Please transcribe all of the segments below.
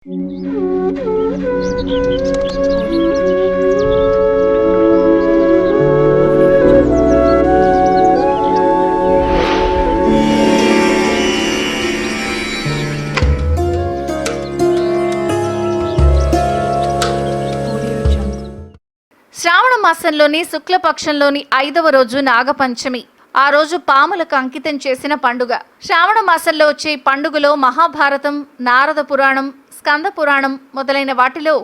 శ్రావణ మాసంలోని శుక్లపక్షంలోని ఐదవ రోజు నాగపంచమి. ఆ రోజు పాములకు అంకితం చేసిన పండుగ. శ్రావణ మాసంలో వచ్చే పండుగలో మహాభారతం నారద పురాణం స్కంద పురాణం మొదలైన వాటిలో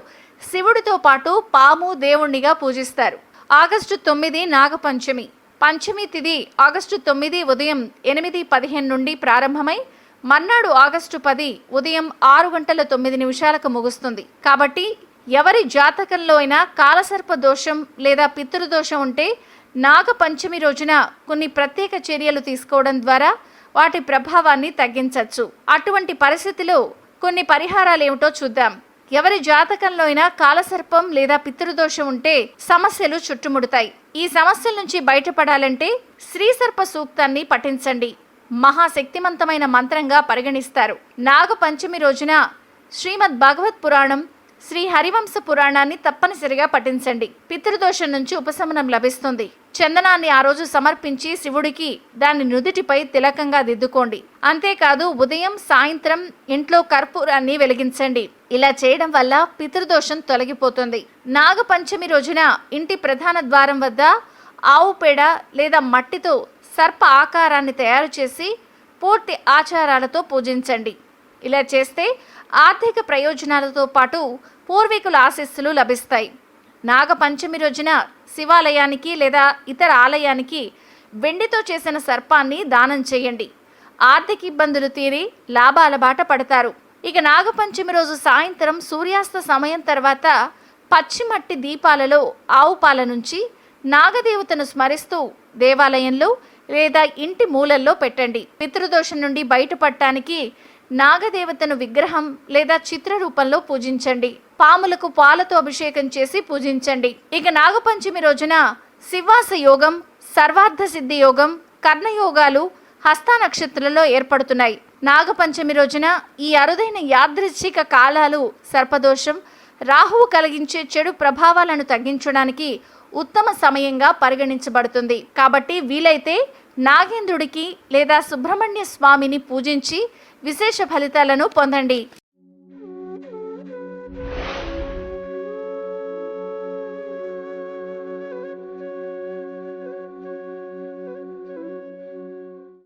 శివుడితో పాటు పాము దేవుణ్ణిగా పూజిస్తారు. ఆగస్టు తొమ్మిది నాగపంచమి. పంచమి తిథి ఆగస్టు తొమ్మిది ఉదయం ఎనిమిది పదిహేను నుండి ప్రారంభమై మర్నాడు ఆగస్టు పది ఉదయం ఆరు గంటల తొమ్మిది నిమిషాలకు ముగుస్తుంది. కాబట్టి ఎవరి జాతకంలో అయినా కాలసర్ప దోషం లేదా పితృదోషం ఉంటే నాగపంచమి రోజున కొన్ని ప్రత్యేక చర్యలు తీసుకోవడం ద్వారా వాటి ప్రభావాన్ని తగ్గించవచ్చు అటువంటి పరిస్థితిలో కొన్ని పరిహారాలు ఏమిటో చూద్దాం. ఎవరి జాతకంలో అయినా కాలసర్పం లేదా పితృదోషం ఉంటే సమస్యలు చుట్టుముడతాయి. ఈ సమస్యల నుంచి బయటపడాలంటే శ్రీసర్ప సూక్తాన్ని పఠించండి. మహాశక్తిమంతమైన మంత్రంగా పరిగణిస్తారు. నాగపంచమి రోజున శ్రీమద్ భగవత్ పురాణం శ్రీ హరివంశ పురాణాన్ని తప్పనిసరిగా పఠించండి. పితృదోషం నుంచి ఉపశమనం లభిస్తుంది. చందనాన్ని ఆ రోజు సమర్పించి శివుడికి దాని నుదిటిపై తిలకంగా దిద్దుకోండి. అంతేకాదు ఉదయం సాయంత్రం ఇంట్లో కర్పూరాన్ని వెలిగించండి. ఇలా చేయడం వల్ల పితృదోషం తొలగిపోతుంది. నాగపంచమి రోజున ఇంటి ప్రధాన ద్వారం వద్ద ఆవు పేడ లేదా మట్టితో సర్ప ఆకారాన్ని తయారు చేసి పూర్తి ఆచారాలతో పూజించండి. ఇలా చేస్తే ఆర్థిక ప్రయోజనాలతో పాటు పూర్వీకుల ఆశీస్సులు లభిస్తాయి. నాగపంచమి రోజున శివాలయానికి లేదా ఇతర ఆలయానికి వెండితో చేసిన సర్పాన్ని దానం చేయండి. ఆర్థిక ఇబ్బందులు తీరి లాభాల బాట పడతారు. ఇక నాగపంచమి రోజు సాయంత్రం సూర్యాస్త సమయం తర్వాత పచ్చిమట్టి దీపాలలో ఆవు పాల నుంచి నాగదేవతను స్మరిస్తూ దేవాలయంలో లేదా ఇంటి మూలల్లో పెట్టండి. పితృదోషం నుండి బయటపడటానికి నాగదేవతను విగ్రహం లేదా చిత్ర రూపంలో పూజించండి. పాములకు పాలతో అభిషేకం చేసి పూజించండి. ఇక నాగపంచమి రోజున శివాస యోగం సర్వార్థ సిద్ధి యోగం కర్ణయోగాలు హస్త నక్షత్రంలో ఏర్పడుతున్నాయి. నాగపంచమి రోజున ఈ అరుదైన యాదృచ్ఛిక కాలాలు సర్పదోషం రాహువు కలిగించే చెడు ప్రభావాలను తగ్గించడానికి ఉత్తమ సమయంగా పరిగణించబడుతుంది. కాబట్టి వీలైతే నాగేంద్రుడికి లేదా సుబ్రహ్మణ్య స్వామిని పూజించి విశేష ఫలితాలను పొందండి.